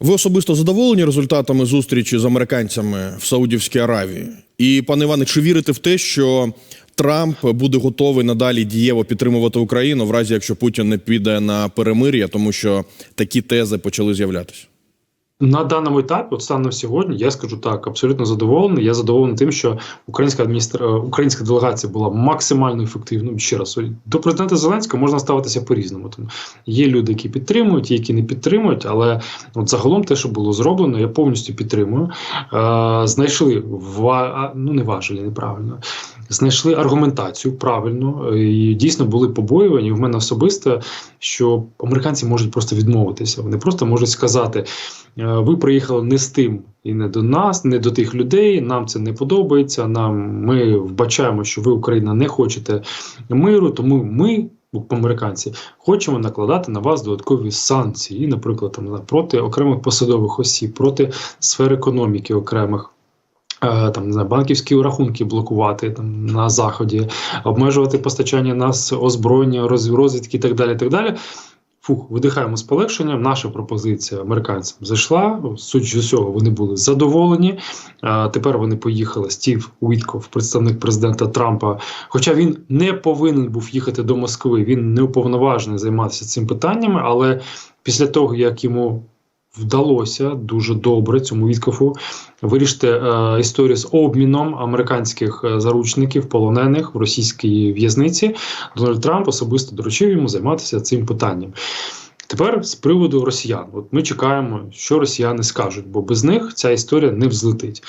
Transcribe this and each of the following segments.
Ви особисто задоволені результатами зустрічі з американцями в Саудівській Аравії? І пане Іване, чи вірите в те, що Трамп буде готовий надалі дієво підтримувати Україну, в разі якщо Путін не піде на перемир'я, тому що такі тези почали з'являтися? На даному етапі, от станом сьогодні, я скажу так, абсолютно задоволений. Я задоволений тим, що українська адміністра... е, українська делегація була максимально ефективною. Ще раз до президента Зеленського можна ставитися по-різному. Тому є люди, які підтримують, є які не підтримують. Але от загалом те, що було зроблено, я повністю підтримую. Е, знайшли ва... ну не важелі, неправильно. Знайшли аргументацію правильно і дійсно були побоювані. В мене особисто, що американці можуть просто відмовитися. Вони просто можуть сказати: «Е, ви приїхали не з тим і не до нас, не до тих людей. Нам це не подобається. Нам ми вбачаємо, що ви Україна не хочете миру, тому ми. Американці хочемо накладати на вас додаткові санкції, наприклад, там проти окремих посадових осіб, проти сфер економіки окремих. Е, Там не знаю, банківські рахунки блокувати там на заході, обмежувати постачання нас озброєння, розвідки і так далі. так далі. Фух, видихаємо з полегшенням. Наша пропозиція американцям зайшла. Суть усього вони були задоволені. А тепер вони поїхали. Стів Уітков, представник президента Трампа. Хоча він не повинен був їхати до Москви, він не уповноважений займатися цим питаннями. Але після того як йому вдалося дуже добре цьому Віткофу вирішити е, історію з обміном американських е, заручників, полонених в російській в'язниці. Дональд Трамп особисто доручив йому займатися цим питанням. Тепер з приводу росіян, от ми чекаємо, що росіяни скажуть, бо без них ця історія не взлетить.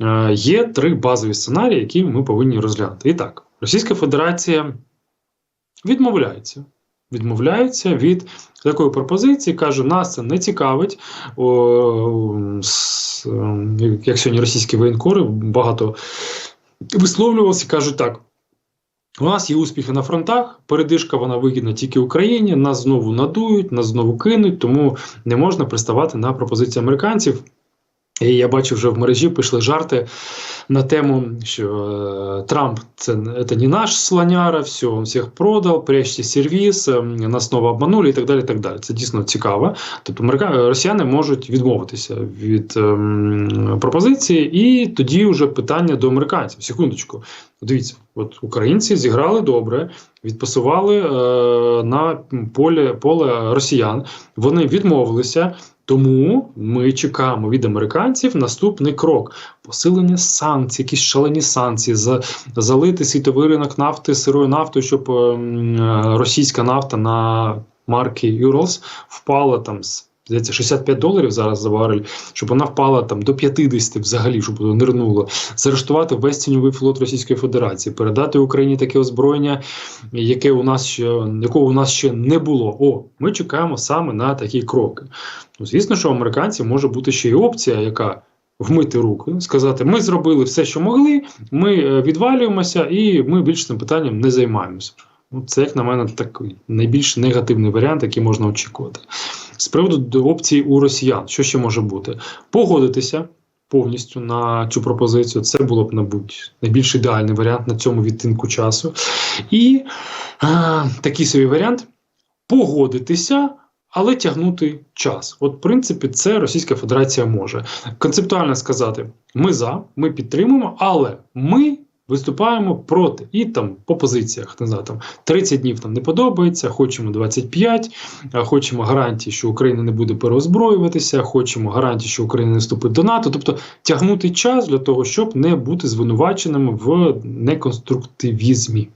Е, є три базові сценарії, які ми повинні розглянути. І так, Російська Федерація відмовляється. Відмовляється від такої пропозиції, каже, нас це не цікавить. О, с, е, як сьогодні російські воєнкори багато висловлювалися, кажуть так. У нас є успіхи на фронтах, передишка вона вигідна тільки Україні, нас знову надують, нас знову кинуть, тому не можна приставати на пропозиції американців. І я бачив вже в мережі пішли жарти на тему, що е, Трамп це, це не наш слоняра, все, він всіх продав, прячьте сервіс, е, нас знову обманули і так далі. так далі. Це дійсно цікаво. Тобто америка... росіяни можуть відмовитися від ем, пропозиції, і тоді вже питання до американців. Секундочку, дивіться, от українці зіграли добре, відпасували е, на поле, поле росіян, вони відмовилися. Тому ми чекаємо від американців наступний крок: посилення санкцій, якісь шалені санкції, за, залити світовий ринок нафти, сирою нафтою, щоб ем, е, російська нафта на марки Urals впала там з. Здається, 65 доларів зараз за барель, щоб вона впала там до 50 взагалі, щоб воно нирнуло. Заарештувати весь тіньовий флот Російської Федерації, передати Україні таке озброєння, яке у нас ще якого у нас ще не було. О, ми чекаємо саме на такі кроки. Ну, звісно, що у американців може бути ще й опція, яка вмити руки, сказати: ми зробили все, що могли, ми е, відвалюємося, і ми більше цим питанням не займаємося. Ну, це, як на мене, такий найбільш негативний варіант, який можна очікувати. З приводу опції у росіян, що ще може бути? Погодитися повністю на цю пропозицію. Це було б, мабуть, найбільш ідеальний варіант на цьому відтинку часу. І е, такий собі варіант погодитися. Але тягнути час. От, в принципі, це Російська Федерація може концептуально сказати: ми за, ми підтримуємо, але ми виступаємо проти. І там по позиціях не знаю, там 30 днів нам не подобається, хочемо 25, а хочемо гарантії, що Україна не буде переозброюватися, хочемо гарантії, що Україна не вступить до НАТО. Тобто тягнути час для того, щоб не бути звинуваченими в неконструктивізмі.